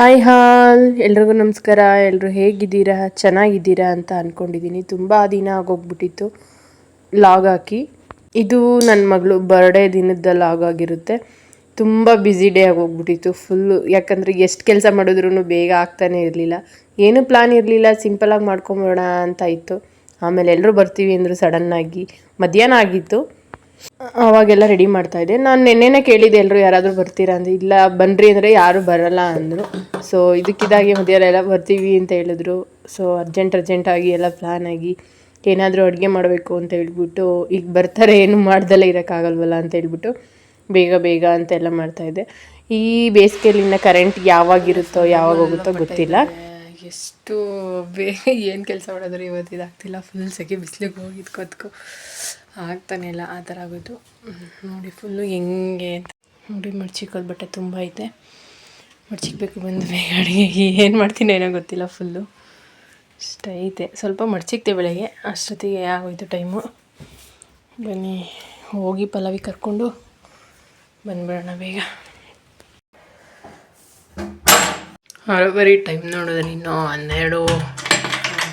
Hi ಹಾಲ್ ಎಲ್ರಿಗೂ ನಮಸ್ಕಾರ. ಎಲ್ಲರೂ ಹೇಗಿದ್ದೀರಾ? ಚೆನ್ನಾಗಿದ್ದೀರಾ ಅಂತ ಅಂದ್ಕೊಂಡಿದ್ದೀನಿ ತುಂಬ ದಿನ ಆಗೋಗ್ಬಿಟ್ಟಿತ್ತು. ಲಾಗ್ ಹಾಕಿ. ಇದು ನನ್ನ ಮಗಳು ಬರ್ಡೇ ದಿನದ ಲಾಗ್ ಆಗಿರುತ್ತೆ. ತುಂಬ ಬ್ಯುಸಿ ಡೇ ಆಗೋಗ್ಬಿಟ್ಟಿತ್ತು. ಫುಲ್ಲು ಯಾಕಂದರೆ ಎಷ್ಟು ಕೆಲಸ ಮಾಡಿದ್ರೂ ಬೇಗ ಆಗ್ತಾನೆ ಇರಲಿಲ್ಲ. ಏನೂ ಪ್ಲ್ಯಾನ್ ಇರಲಿಲ್ಲ. ಸಿಂಪಲಾಗಿ ಮಾಡ್ಕೊಂಬೋಣ ಅಂತ ಇತ್ತು. ಆಮೇಲೆ ಎಲ್ಲರೂ ಬರ್ತೀವಿ ಅಂದರು ಸಡನ್ನಾಗಿ ಮಧ್ಯಾಹ್ನ ಆಗಿತ್ತು. ಅವಾಗೆಲ್ಲ ರೆಡಿ ಮಾಡ್ತಾ ಇದ್ದೆ. ನಾನು ನಿನ್ನೆನೇ ಕೇಳಿದ್ದೆ ಎಲ್ಲರೂ ಯಾರಾದರೂ ಬರ್ತೀರಾ? ಅಂದರೆ ಇಲ್ಲ ಬನ್ನಿರಿ ಅಂದರೆ ಯಾರೂ ಬರಲ್ಲ ಅಂದರು. ಸೊ ಇದಕ್ಕಿದಾಗಿ ಮಧ್ಯಾಹ್ನ ಎಲ್ಲ ಬರ್ತೀವಿ ಅಂತ ಹೇಳಿದ್ರು. ಸೊ ಅರ್ಜೆಂಟ್ ಅರ್ಜೆಂಟಾಗಿ ಎಲ್ಲ ಪ್ಲ್ಯಾನ್ ಆಗಿ ಏನಾದರೂ ಅಡುಗೆ ಮಾಡಬೇಕು ಅಂತ ಹೇಳ್ಬಿಟ್ಟು ಈಗ ಬರ್ತಾರೆ ಏನು ಮಾಡ್ದಲ್ಲೇ ಇರೋಕ್ಕಾಗಲ್ವಲ್ಲ? ಅಂತ ಹೇಳ್ಬಿಟ್ಟು ಬೇಗ ಬೇಗ ಅಂತೆಲ್ಲ ಮಾಡ್ತಾಯಿದ್ದೆ ಈ ಬೇಸಿಗೆಯಲ್ಲಿನ ಕರೆಂಟ್ ಯಾವಾಗಿರುತ್ತೋ ಯಾವಾಗ ಹೋಗುತ್ತೋ ಗೊತ್ತಿಲ್ಲ. ಎಷ್ಟು ಬೇಗ ಏನು ಕೆಲಸ ಮಾಡಿದ್ರು ಇವತ್ತು ಇದಾಗ್ತಿಲ್ಲ ಫುಲ್ ಸೆಕೆ ಬಿಸಿಲಿಗೆ ಹೋಗಿದ್ದು ಕತ್ಕೊ. ಆಗ್ತಾನೆ ಇಲ್ಲ, ಆ ಥರ ಆಗೋದು ನೋಡಿ, ಫುಲ್ಲು ಹೆಂಗೆ ಅಂತ. ನೋಡಿ ಮಡ್ಚಿಕ್ಕೋದು ಬಟ್ಟೆ ತುಂಬ ಐತೆ. ಮಡ್ಚಿಕ್ಬೇಕು ಬಂದು ಬೇಗ ಅಡುಗೆ. ಏನು ಮಾಡ್ತೀನಿ ಏನೋ ಗೊತ್ತಿಲ್ಲ, ಫುಲ್ಲು. ಇಷ್ಟೈತೆ ಸ್ವಲ್ಪ ಮಡ್ಚಿಕ್ತೆ ಬೆಳಗ್ಗೆ. ಅಷ್ಟೊತ್ತಿಗೆ ಆಗೋಯ್ತು ಟೈಮು. ಬನ್ನಿ, ಹೋಗಿ ಪಲಾವಿ ಕರ್ಕೊಂಡು ಬಂದ್ಬಿಡೋಣ ಬೇಗ. ಬರೀ ಟೈಮ್ ನೋಡಿದ್ರೆ ಇನ್ನೂ ಹನ್ನೆರಡು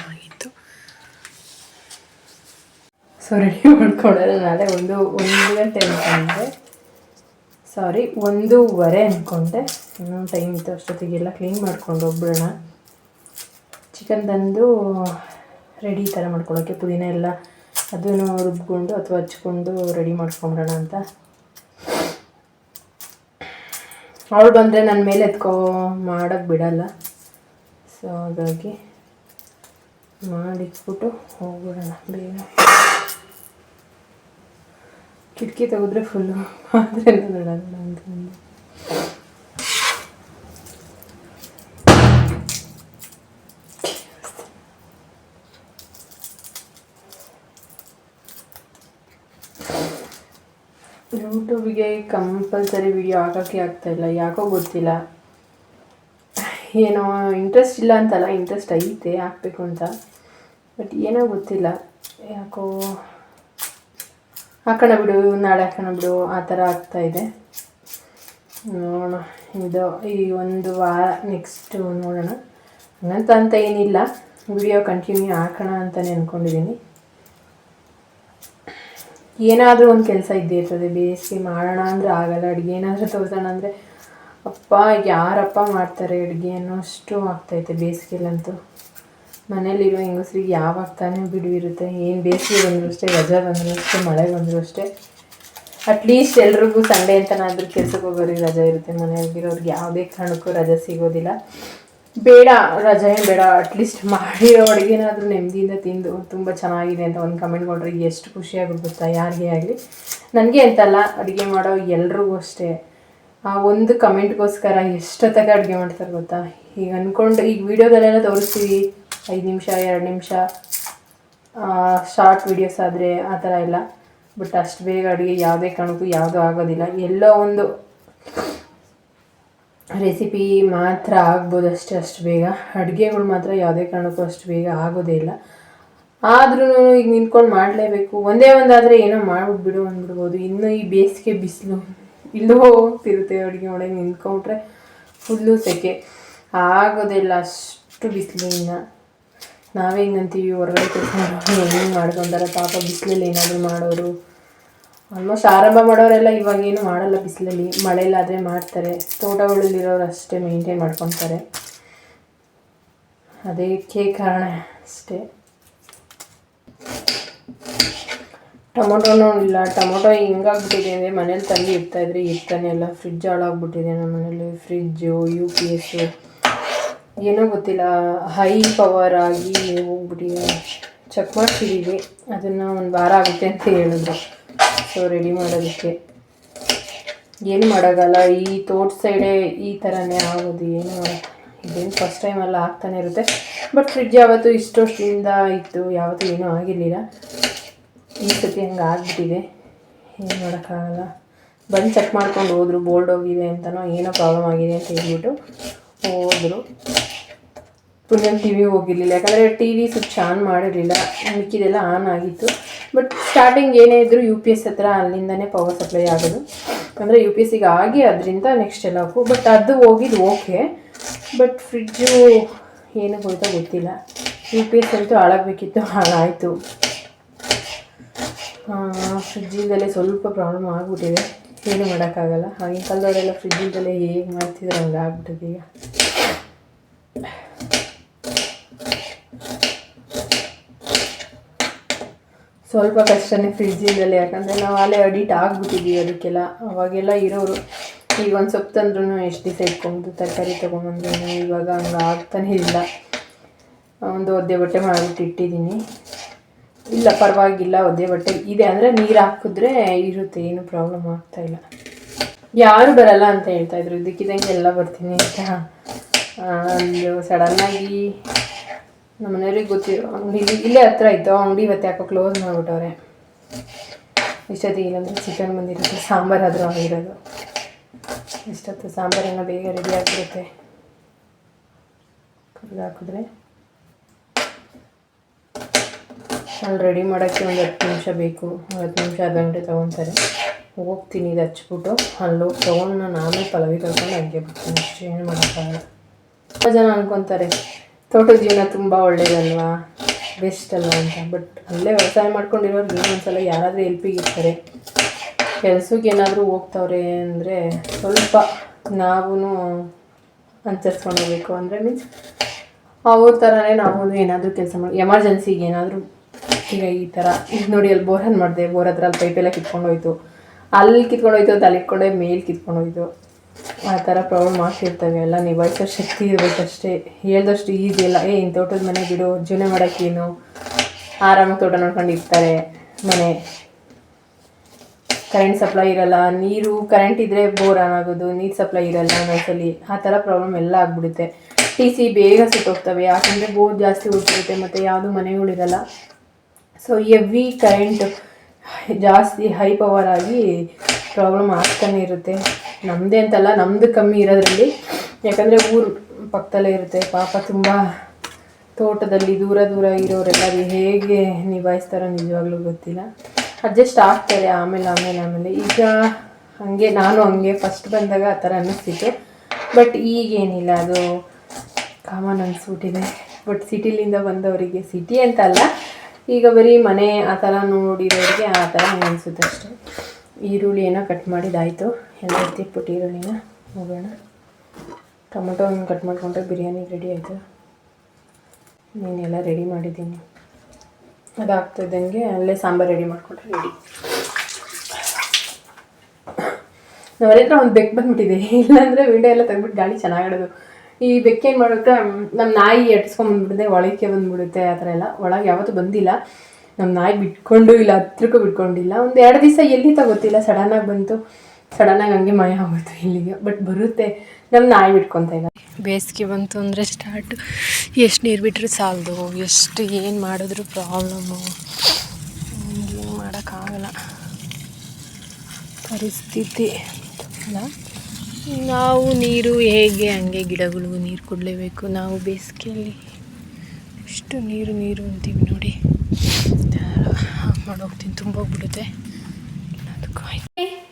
ಆಗಿತ್ತು ಸೊ ರೆಡಿ ಮಾಡ್ಕೊಂಡ್ರೆ ನಾಳೆ ಒಂದು ಒಂದು ಗಂಟೆ ಅಂದ್ಕೊಂಡೆ ಸಾರಿ ಒಂದೂವರೆ ಅಂದ್ಕೊಂಡೆ ಇನ್ನೊಂದು ಟೈಮ್ ಇತ್ತು ಅಷ್ಟೊತ್ತಿಗೆಲ್ಲ ಕ್ಲೀನ್ ಮಾಡ್ಕೊಂಡು ಹೋಗ್ಬಿಡೋಣ. ಚಿಕನ್ ತಂದು ರೆಡಿ ಥರ ಮಾಡ್ಕೊಳ್ಳೋಕ್ಕೆ ಪುದೀನ ಎಲ್ಲ ಅದನ್ನು ರುಬ್ಕೊಂಡು ಅಥವಾ ಹಚ್ಕೊಂಡು ರೆಡಿ ಮಾಡ್ಕೊಂಬಿಡೋಣ ಅಂತ. ಅವಳು ಬಂದರೆ ನನ್ನ ಮೇಲೆ ಎತ್ಕೋ ಮಾಡೋಕ್ಕೆ ಬಿಡಲ್ಲ. ಸೊ ಹಾಗಾಗಿ ಮಾಡಿಟ್ಬಿಟ್ಟು ಹೋಗ್ಬಿಡೋಣ ಬೇಗ. ಕಿಟಕಿ ತೆಗೆದ್ರೆ ಫುಲ್ಲು ಆದರೆ ನೋಡೋಣ ಅಂತ. ಯೂಟ್ಯೂಬಿಗೆ ಕಂಪಲ್ಸರಿ ವಿಡಿಯೋ ಹಾಕೋಕ್ಕೆ ಆಗ್ತಾಯಿಲ್ಲ ಯಾಕೋ ಗೊತ್ತಿಲ್ಲ. ಏನೋ ಇಂಟ್ರೆಸ್ಟ್ ಇಲ್ಲ ಅಂತಲ್ಲ ಇಂಟ್ರೆಸ್ಟ್ ಐತೆ, ಹಾಕಬೇಕು ಅಂತ. ಬಟ್ ಏನೋ ಗೊತ್ತಿಲ್ಲ, ಯಾಕೋ ಹಾಕೋಣ ಬಿಡು, ನಾಳೆ ಹಾಕೋಣ ಬಿಡು, ಆ ಥರ ಇದೆ. ನೋಡೋಣ, ಇದು ಈ ಒಂದು ವಾರ ನೆಕ್ಸ್ಟು ನೋಡೋಣ. ಹಂಗಂತ ಅಂತ ಏನಿಲ್ಲ ವಿಡಿಯೋ ಕಂಟಿನ್ಯೂ ಹಾಕೋಣ ಅಂತಲೇ ಅಂದ್ಕೊಂಡಿದ್ದೀನಿ ಏನಾದರೂ ಒಂದು ಕೆಲಸ ಇದ್ದೇ ಇರ್ತದೆ, ಬೇಸಿಗೆ ಮಾಡೋಣ ಅಂದರೆ ಆಗಲ್ಲ, ಅಡುಗೆ ಏನಾದರೂ ತೋರಿಸೋಣ ಅಂದರೆ, ಅಪ್ಪ, ಯಾರಪ್ಪ ಮಾಡ್ತಾರೆ ಅಡುಗೆ ಅನ್ನೋಷ್ಟು ಆಗ್ತೈತೆ ಬೇಸಿಗೆಲಂತೂ ಮನೇಲಿರೋ ಹೆಂಗಸ್ರಿಗೆ ಯಾವಾಗ ತಾನೇ ಬಿಡುವಿರುತ್ತೆ ಏನು ಬೇಸಿಗೆ ಬಂದರೂ ಅಷ್ಟೇ, ರಜಾ ಬಂದರೂ ಅಷ್ಟೇ, ಮಳೆ ಬಂದರೂ ಅಷ್ಟೇ. ಅಟ್ಲೀಸ್ಟ್ ಎಲ್ರಿಗೂ ಸಂಡೇ ಅಂತನಾದರೂ ಕೆಲ್ಸಕ್ಕೆ ಹೋಗೋರಿಗೆ ರಜೆ ಇರುತ್ತೆ, ಮನೆಯಲ್ಲಿರೋರಿಗೆ ಯಾವುದೇ ಕಾರಣಕ್ಕೂ ರಜೆ ಸಿಗೋದಿಲ್ಲ. ಬೇಡ, ರಜೆ ಬೇಡ ಅಟ್ಲೀಸ್ಟ್ ಮಾಡಿರೋ ಅಡುಗೆನಾದರೂ ನೆಮ್ಮದಿಯಿಂದ ತಿಂದು ತುಂಬ ಚೆನ್ನಾಗಿದೆ ಅಂತ ಒಂದು ಕಮೆಂಟ್ ಮಾಡ್ರಿ ಎಷ್ಟು ಖುಷಿಯಾಗುತ್ತೆ ಗೊತ್ತಾ ಯಾರಿಗೇ ಆಗಲಿ. ನನಗೆ ಅಂತಲ್ಲ, ಅಡುಗೆ ಮಾಡೋ ಎಲ್ರಿಗೂ ಅಷ್ಟೇ. ಆ ಒಂದು ಕಮೆಂಟ್ಗೋಸ್ಕರ ಎಷ್ಟೊತ್ತಾಗ ಅಡುಗೆ ಮಾಡ್ತಾರೆ ಗೊತ್ತಾ? ಈಗ ಅಂದ್ಕೊಂಡು ಈಗ ವೀಡಿಯೋದಲ್ಲೆಲ್ಲ ತೋರಿಸ್ತೀವಿ. ಐದು ನಿಮಿಷ, ಎರಡು ನಿಮಿಷ ಶಾರ್ಟ್ ವಿಡಿಯೋಸ್ ಆದರೆ ಆ ಥರ ಎಲ್ಲ. ಬಟ್ ಅಷ್ಟು ಬೇಗ ಅಡುಗೆ ಯಾವುದೇ ಕಾರಣಕ್ಕೂ ಯಾವುದೂ ಆಗೋದಿಲ್ಲ. ಎಲ್ಲೋ ಒಂದು ರೆಸಿಪಿ ಮಾತ್ರ ಆಗ್ಬೋದು ಅಷ್ಟೇ, ಅಷ್ಟು ಬೇಗ. ಅಡುಗೆಗಳು ಮಾತ್ರ ಯಾವುದೇ ಕಾರಣಕ್ಕೂ ಅಷ್ಟು ಬೇಗ ಆಗೋದೇ ಇಲ್ಲ. ಆದ್ರೂ ಈಗ ನಿಂತ್ಕೊಂಡು ಮಾಡಲೇಬೇಕು. ಒಂದೇ ಒಂದಾದರೆ ಏನೋ ಮಾಡ್ಬಿಟ್ಬಿಡು ಅಂದ್ಬಿಡ್ಬೋದು. ಇನ್ನು ಈ ಬೇಸಿಗೆ ಬಿಸಿಲು ಇಲ್ಲೂ ಹೋಗ್ತಿರುತ್ತೆ ಅಡುಗೆ ಒಳಗೆ ನಿಂತ್ಕೊಂಡ್ರೆ. ಫುಲ್ಲು ಸೆಕೆ. ಆಗೋದಿಲ್ಲ ಅಷ್ಟು ಬಿಸಿಲಿನ. ನಾವೇ ಹಿಂಗಂತೀವಿ, ಹೊರಗಡೆ ಕೆಲಸ ಮಾಡೋರು ಹೆಂಗೆ ಮಾಡ್ಕೊಂತಾರೆ, ಪಾಪ ಬಿಸಿಲಲ್ಲಿ ಏನಾದರೂ ಮಾಡೋರು. ಆಲ್ಮೋಸ್ಟ್ ಆರಂಭ ಮಾಡೋರೆಲ್ಲ ಇವಾಗ ಏನು ಮಾಡಲ್ಲ ಬಿಸಿಲಲ್ಲಿ ಮಳೆಯಲ್ಲಾದರೆ ಮಾಡ್ತಾರೆ. ತೋಟಗಳಲ್ಲಿರೋರು ಅಷ್ಟೇ ಮೇಂಟೈನ್ ಮಾಡ್ಕೊತಾರೆ. ಅದಕ್ಕೆ ಕಾರಣ ಅಷ್ಟೇ. ಟೊಮೊಟೊನೂ ಇಲ್ಲ, ಟೊಮೊಟೊ ಹೆಂಗಾಗ್ಬಿಟ್ಟಿದೆ ಅಂದರೆ ಮನೇಲಿ ತಂದು ಇಡ್ತಾಯಿದ್ರೆ ಇರ್ತಾನೆ ಎಲ್ಲ ಫ್ರಿಜ್ ಹಾಳಾಗ್ಬಿಟ್ಟಿದೆ ನಮ್ಮ ಮನೇಲಿ. ಫ್ರಿಜ್ಜು ಯು ಪಿ ಎಸ್ಸು ಏನೋ ಗೊತ್ತಿಲ್ಲ ಹೈ ಪವರ್ ಆಗಿ ಹೋಗ್ಬಿಡಿ ಚೆಕ್ ಮಾಡ್ತಿದ್ದೀವಿ. ಅದನ್ನು ಒಂದು ವಾರ ಆಗುತ್ತೆ ಅಂತ ಹೇಳಿದ್ರು. ಸೊ ರೆಡಿ ಮಾಡೋದಕ್ಕೆ. ಏನು ಮಾಡೋಕ್ಕಲ್ಲ ಈ ತೋಟ ಸೈಡೇ ಈ ಥರನೇ ಆಗೋದು, ಏನು ಇದೇನು ಫಸ್ಟ್ ಟೈಮ್ ಎಲ್ಲ ಆಗ್ತಾನೆ ಇರುತ್ತೆ. ಬಟ್ ಫ್ರಿಡ್ಜ್ ಯಾವತ್ತು ಇಷ್ಟು ವರ್ಷದಿಂದ ಇತ್ತು, ಯಾವತ್ತೂ ಏನೂ ಆಗಿರಲಿಲ್ಲ. ಈ ಸತಿ ಹಂಗೆ ಆಗಿಬಿಟ್ಟಿದೆ. ಏನು ಮಾಡೋಕ್ಕಾಗಲ್ಲ. ಬಂದು ಚೆಕ್ ಮಾಡ್ಕೊಂಡು ಹೋದ್ರು ಬೋಲ್ಡ್ ಹೋಗಿದೆ ಅಂತನೋ ಏನೋ ಪ್ರಾಬ್ಲಮ್ ಆಗಿದೆ ಅಂತ ಹೇಳ್ಬಿಟ್ಟು. ಹೋದರು. ಪುಣ್ಯ ಟಿ ವಿ ಹೋಗಿರಲಿಲ್ಲ. ಯಾಕಂದರೆ ಟಿ ವಿ ಸ್ವಲ್ಪ ಚಾನ್ ಮಾಡಿರಲಿಲ್ಲ. ಮಿಕ್ಕಿದೆಲ್ಲ ಆನ್ ಆಗಿತ್ತು. ಬಟ್ ಸ್ಟಾರ್ಟಿಂಗ್ ಏನೇ ಇದ್ದರೂ ಯು ಪಿ ಎಸ್ ಹತ್ರ ಅಲ್ಲಿಂದನೇ ಪವರ್ ಸಪ್ಲೈ ಆಗೋದು. ಅಂದರೆ ಯು ಪಿ ಎಸ್ಸಿಗೆ ಆಗಿ ಅದರಿಂದ ನೆಕ್ಸ್ಟ್ ಎಲ್ಲ ಹೋಗು. ಬಟ್ ಅದು ಹೋಗಿದ್ದು ಓಕೆ ಬಟ್ ಫ್ರಿಜ್ಜು ಏನು ಹೋಯ್ತೋ ಗೊತ್ತಿಲ್ಲ. ಯು ಪಿ ಎಸ್ ಅಂತೂ ಹಾಳಾಗಬೇಕಿತ್ತು. ಹಾಳಾಯಿತು. ಫ್ರಿಡ್ಜಿಂದಲೇ ಸ್ವಲ್ಪ ಪ್ರಾಬ್ಲಮ್ ಆಗಿಬಿಟ್ಟಿದೆ. ಏನು ಮಾಡೋಕ್ಕಾಗಲ್ಲ. ಆಗಿನ ಕಾಲದವರೆಲ್ಲ ಫ್ರಿಜ್ಜಿಂದಲೇ ಹೇಗೆ ಮಾಡ್ತಿದ್ರು ಹಂಗೆ ಆಗ್ಬಿಟ್ಟಿದೆ ಈಗ. ಸ್ವಲ್ಪ ಕಷ್ಟನೇ ಫ್ರಿಜ್ಜಿಂದಲೇ ಯಾಕಂದರೆ ನಾವು ಅಲ್ಲೇ ಅಡಿಟ್ ಆಗಿಬಿಟ್ಟಿದ್ದೀವಿ ಅದಕ್ಕೆಲ್ಲ. ಅವಾಗೆಲ್ಲ ಇರೋರು ಈಗ ಒಂದು ಸೊಪ್ಪು ತಂದ್ರೂ ಎಷ್ಟು ದಿವಸ ಇಟ್ಕೊಂಡು ತರಕಾರಿ ತೊಗೊಂಬಂದ್ರೂ, ಇವಾಗ ಹಂಗೆ ಆಗ್ತಾನೇ ಇಲ್ಲ. ಒಂದು ಒದ್ದೆ ಬಟ್ಟೆ ಮಾಡಿಬಿಟ್ಟು ಇಟ್ಟಿದ್ದೀನಿ. ಇಲ್ಲ, ಪರವಾಗಿಲ್ಲ, ಒದ್ದೆ ಬಟ್ಟೆ ಇದೆ ಅಂದರೆ ನೀರು ಹಾಕಿದ್ರೆ ಇರುತ್ತೆ, ಏನು ಪ್ರಾಬ್ಲಮ್ ಆಗ್ತಾ ಇಲ್ಲ. ಯಾರು ಬರಲ್ಲ ಅಂತ ಹೇಳ್ತಾ ಇದ್ರು ಇದಕ್ಕಿದಂಗೆ ಎಲ್ಲ ಬರ್ತೀನಿ ಅಂತ. ಒಂದು ಸಡನ್ನಾಗಿ ನಮ್ಮ ಮನೆಯವ್ರಿಗೆ ಗೊತ್ತಿರೋ ಅಂಗಡಿ, ಇಲ್ಲೇ ಹತ್ರ ಇತ್ತು ಅಂಗಡಿ ಇವತ್ತು ಯಾಕೋ ಕ್ಲೋಸ್ ಮಾಡಿಬಿಟ್ಟವ್ರೆ. ಇಷ್ಟೊತ್ತಿಗೆ ಇಲ್ಲಾಂದ್ರೆ ಚಿಕನ್ ಬಂದಿರುತ್ತೆ ಸಾಂಬಾರಾದರೂ ಆಗಿರೋದು. ಇಷ್ಟೊತ್ತು ಸಾಂಬಾರೆಲ್ಲ ಬೇಗ ರೆಡಿ ಆಗಿರುತ್ತೆ ಹಾಕಿದ್ರೆ. ಅಲ್ಲಿ ರೆಡಿ ಮಾಡೋಕ್ಕೆ ಒಂದು ಹತ್ತು ನಿಮಿಷ ಬೇಕು. ಹತ್ತು ನಿಮಿಷ ಅರ್ಧ ಗಂಟೆ ತೊಗೊತಾರೆ. ಹೋಗ್ತೀನಿ ಇದು ಹಚ್ಬಿಟ್ಟು. ಅಲ್ಲೋಗಿ ತೊಗೊಂಡು ನಾನು ಆಮೇಲೆ ಪಲವಿ ಹಂಗೆ ಬಿಡ್ತೀನಿ. ಅಷ್ಟೇ ಏನು ಮಾಡೋಕ್ಕಾಗಲ್ಲ. ತುಂಬ ಜನ ಅನ್ಕೊತಾರೆ, ತೋಟದ ಜೀವನ ತುಂಬ ಒಳ್ಳೇದಲ್ವಾ? ಬೆಸ್ಟ್ ಅಲ್ವಾ ಅಂತ. ಬಟ್ ಅಲ್ಲೇ ವ್ಯವಸಾಯ ಮಾಡ್ಕೊಂಡಿರೋರು ಒಂದ್ಸಲ ಯಾರಾದರೂ ಎಲ್ಪಿಗೆ ಇರ್ತಾರೆ. ಕೆಲ್ಸಕ್ಕೆ ಏನಾದರೂ ಹೋಗ್ತವ್ರೆ ಅಂದರೆ ಸ್ವಲ್ಪ ನಾವೂ ಅನುಸರಿಸ್ಕೊಂಡು ಹೋಗ್ಬೇಕು. ಅಂದರೆ ಮೀನ್ಸ್ ಅವ್ರ ಥರನೇ ನಾವು ಏನಾದರೂ ಕೆಲಸ ಮಾಡಿ ಎಮರ್ಜೆನ್ಸಿಗೆ ಏನಾದರೂ ಈಗ ಈ ಥರ ನೋಡಿ ಅಲ್ಲಿ ಬೋರನ್ ಮಾಡಿದೆ, ಬೋರ್ ಹತ್ರ ಅಲ್ಲಿ ಪೈಪೆಲ್ಲ ಕಿತ್ಕೊಂಡೋಯ್ತು. ಅಲ್ಲಿ ಕಿತ್ಕೊಂಡೋಯ್ತು ಅಂತ ಅಲ್ಲಿ ಇಟ್ಕೊಂಡೆ ಮೇಲ್ ಕಿತ್ಕೊಂಡೋಯ್ತು. ಆ ಥರ ಪ್ರಾಬ್ಲಮ್ ಆಗ್ತಿರ್ತವೆ, ಎಲ್ಲ ನಿಭಾಯಿಸೋ ಶಕ್ತಿ ಇರಬೇಕಷ್ಟೇ ಹೇಳ್ದಷ್ಟು ಈಸಿ ಇಲ್ಲ ಏ ಇನ್ನು ತೋಟದ ಮನೆ ಬಿಡು, ಜೀವನ ಮಾಡೋಕ್ಕೇನು ಆರಾಮಾಗಿ ತೋಟ ನೋಡ್ಕೊಂಡು ಇರ್ತಾರೆ. ಮನೆ. ಕರೆಂಟ್ ಸಪ್ಲೈ ಇರಲ್ಲ. ನೀರು ಕರೆಂಟ್ ಇದ್ದರೆ ಬೋರ್ ಆನ್ ಆಗೋದು, ನೀರು ಸಪ್ಲೈ ಇರಲ್ಲ ಮನಸ್ಸಲ್ಲಿ ಆ ಥರ ಪ್ರಾಬ್ಲಮ್ ಎಲ್ಲ ಆಗ್ಬಿಡುತ್ತೆ. ಟಿ ಸಿ ಬೇಗ ಸುಟ್ಟೋಗ್ತವೆ. ಯಾಕಂದರೆ ಬೋರ್ ಜಾಸ್ತಿ ಉಳ್ತಿರುತ್ತೆ ಮತ್ತು ಯಾವುದು ಮನೆಗಳಿರಲ್ಲ. ಸೊ ಎವಿ ಕರೆಂಟ್ ಜಾಸ್ತಿ ಹೈ ಪವರ್ ಆಗಿ ಪ್ರಾಬ್ಲಮ್ ಆಗ್ತಾನೆ ಇರುತ್ತೆ. ನಮ್ಮದೇ ಅಂತಲ್ಲ ನಮ್ಮದು ಕಮ್ಮಿ ಇರೋದ್ರಲ್ಲಿ. ಯಾಕಂದರೆ ಊರು ಪಕ್ಕದಲ್ಲೇ ಇರುತ್ತೆ. ಪಾಪ ತುಂಬ ತೋಟದಲ್ಲಿ ದೂರ ದೂರ ಇರೋರೆಲ್ಲ ಅದು ಹೇಗೆ ನಿಭಾಯಿಸ್ತಾರೋ ನಿಜವಾಗ್ಲೂ ಗೊತ್ತಿಲ್ಲ. ಅಡ್ಜಸ್ಟ್ ಆಗ್ತಾರೆ ಆಮೇಲೆ ಆಮೇಲೆ ಆಮೇಲೆ. ಈಗ ಹಾಗೆ ನಾನು ಹಂಗೆ ಫಸ್ಟ್ ಬಂದಾಗ ಆ ಥರ ಅನ್ನಿಸ್ತಿತ್ತು. ಬಟ್ ಈಗೇನಿಲ್ಲ, ಅದು ಕಾಮನ್ ಅನಿಸ್ಬಿಟ್ಟಿದೆ. ಬಟ್ ಸಿಟಿಲಿಂದ ಬಂದವರಿಗೆ ಸಿಟಿ ಅಂತ ಅಲ್ಲ ಈಗ ಬರೀ ಮನೆ ಆ ಥರ ನೋಡಿರೋರಿಗೆ ಆ ಥರ ಅನಿಸುತ್ತೆ ಅಷ್ಟೇ. ಈರುಳ್ಳಿ ಏನೋ ಕಟ್ ಮಾಡಿದಾಯಿತು ಎಲ್ಲ ಎತ್ತಿಟ್ಬಿಟ್ಟು ಈರುಳ್ಳಿನ ಹೋಗೋಣ. ಟೊಮೊಟೊ ಒಂದು ಕಟ್ ಮಾಡಿಕೊಂಡ್ರೆ ಬಿರಿಯಾನಿ ರೆಡಿ ಆಯಿತು. ನೀನೆಲ್ಲ ರೆಡಿ ಮಾಡಿದ್ದೀನಿ. ಅದಾಗ್ತಿದ್ದಂಗೆ ಅಲ್ಲೇ ಸಾಂಬಾರು ರೆಡಿ ಮಾಡಿಕೊಂಡ್ರೆ ರೆಡಿ ನಾವೆಲ್ಲ ಒಂದು ಬೆಕ್ಕು ಬಂದ್ಬಿಟ್ಟಿದೆ. ಇಲ್ಲಾಂದರೆ ವಿಂಡೋ ಎಲ್ಲ ತೆಗ್ದ್ಬಿಟ್ಟು ಗಾಳಿ ಚೆನ್ನಾಗಿಡೋದು ಈ ಬೆಕ್ಕೇನು ಮಾಡುತ್ತೆ ನಮ್ಮ ನಾಯಿ ಎಟ್ಸ್ಕೊಂಡ್ಬಂದ್ಬಿಡುತ್ತೆ ಒಳಕ್ಕೆ ಬಂದ್ಬಿಡುತ್ತೆ, ಆ ಥರ ಎಲ್ಲ. ಒಳಗೆ ಯಾವತ್ತೂ ಬಂದಿಲ್ಲ. ನಮ್ಮ ನಾಯಿ ಬಿಟ್ಕೊಂಡು ಇಲ್ಲ, ಹತ್ರಕ್ಕೂ ಬಿಟ್ಕೊಂಡಿಲ್ಲ. ಒಂದು ಎರಡು ದಿವಸ ಎಲ್ಲಿ ಗೊತ್ತಿಲ್ಲ ಸಡನ್ನಾಗಿ ಬಂತು. ಸಡನ್ನಾಗಿ ಹಂಗೆ ಮಯ ಆಗೋಯ್ತು ಇಲ್ಲಿಗೆ. ಬಟ್ ಬರುತ್ತೆ. ನಮ್ಮ ನಾಯಿ ಬಿಟ್ಕೊತ ಇಲ್ಲ. ಬೇಸಿಗೆ ಬಂತು ಅಂದರೆ ಸ್ಟಾರ್ಟ್ ಎಷ್ಟು ನೀರು ಬಿಟ್ಟರು ಸಾಲದು. ಎಷ್ಟು ಏನು ಮಾಡಿದ್ರು ಪ್ರಾಬ್ಲಮ್ಮು ಏನು ಮಾಡೋಕ್ಕಾಗಲ್ಲ ಪರಿಸ್ಥಿತಿ. ಅಲ್ಲ? ನಾವು ನೀರು ಹೇಗೆ, ಹಂಗೆ ಗಿಡಗಳಿಗೂ ನೀರು ಕೊಡಲೇಬೇಕು. ನಾವು ಬೇಸಿಗೆಯಲ್ಲಿ ಎಷ್ಟು ನೀರು ನೀರು ಅಂತೀವಿ ನೋಡಿ. ಆಫ್ ಮಾಡೋಗ್ತೀನಿ, ತುಂಬೋಗ್ಬಿಡುತ್ತೆ.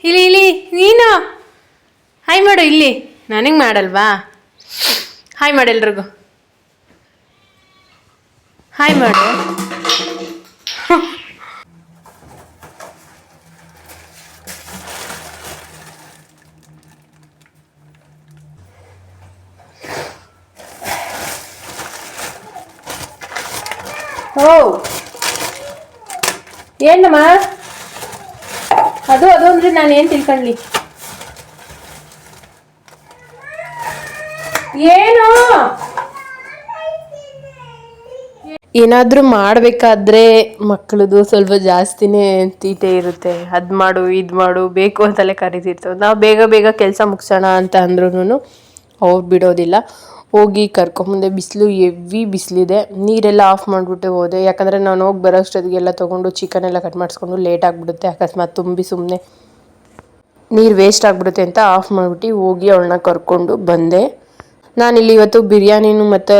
ಇಲ್ಲಿ ಇಲ್ಲಿ, ನೀನು? ಹಾಯ್ ಮಾಡು, ಇಲ್ಲಿ. ನನಗೆ ಮಾಡಲ್ವಾ? ಹಾಯ್ ಮಾಡು ಎಲ್ರಿಗೂ. ಹಾಯ್ ಮಾಡು. ಓ. ಏನಮ್ಮ ಅದು ಅದು ಅಂದ್ರೆ ನಾನು ಏನು ತಿಳ್ಕೊಂಡ್ಲಿ? ಏನು? ಏನಾದರೂ ಮಾಡಬೇಕಾದ್ರೆ ಮಕ್ಕಳದು ಸ್ವಲ್ಪ ಜಾಸ್ತಿನೇ ತೀಟೆ ಇರುತ್ತೆ. ಅದು ಮಾಡು, ಇದು ಮಾಡು, ಬೇಕು ಅಂತಲೇ ಕರೀತಿರ್ತವೆ. ನಾವು ಬೇಗ ಬೇಗ ಕೆಲಸ ಮುಗಿಸೋಣ ಅಂತ ಅಂದ್ರೂ ಅವ್ರು ಬಿಡೋದಿಲ್ಲ. ಹೋಗಿ ಕರ್ಕೊಂಬಂದೆ, ಬಿಸಿಲು ಎವಿ ಬಿಸಿಲಿದೆ. ನೀರೆಲ್ಲ ಆಫ್ ಮಾಡಿಬಿಟ್ಟು ಹೋದೆ. ಯಾಕಂದರೆ ನಾನು ಹೋಗಿ ಬರೋ ಅಷ್ಟೊತ್ತಿಗೆಲ್ಲ ತೊಗೊಂಡು ಚಿಕನ್ ಎಲ್ಲ ಕಟ್ ಮಾಡಿಸ್ಕೊಂಡು ಲೇಟ್ ಆಗಿಬಿಡುತ್ತೆ. ಅಕಸ್ಮಾತ್ ತುಂಬಿ ಸುಮ್ಮನೆ ನೀರು ವೇಸ್ಟ್ ಆಗಿಬಿಡುತ್ತೆ ಅಂತ ಆಫ್ ಮಾಡಿಬಿಟ್ಟು ಹೋಗಿ ಅವಳನ್ನ ಕರ್ಕೊಂಡು ಬಂದೆ. ನಾನಿಲ್ಲಿ ಇವತ್ತು ಬಿರಿಯಾನಿನೂ ಮತ್ತು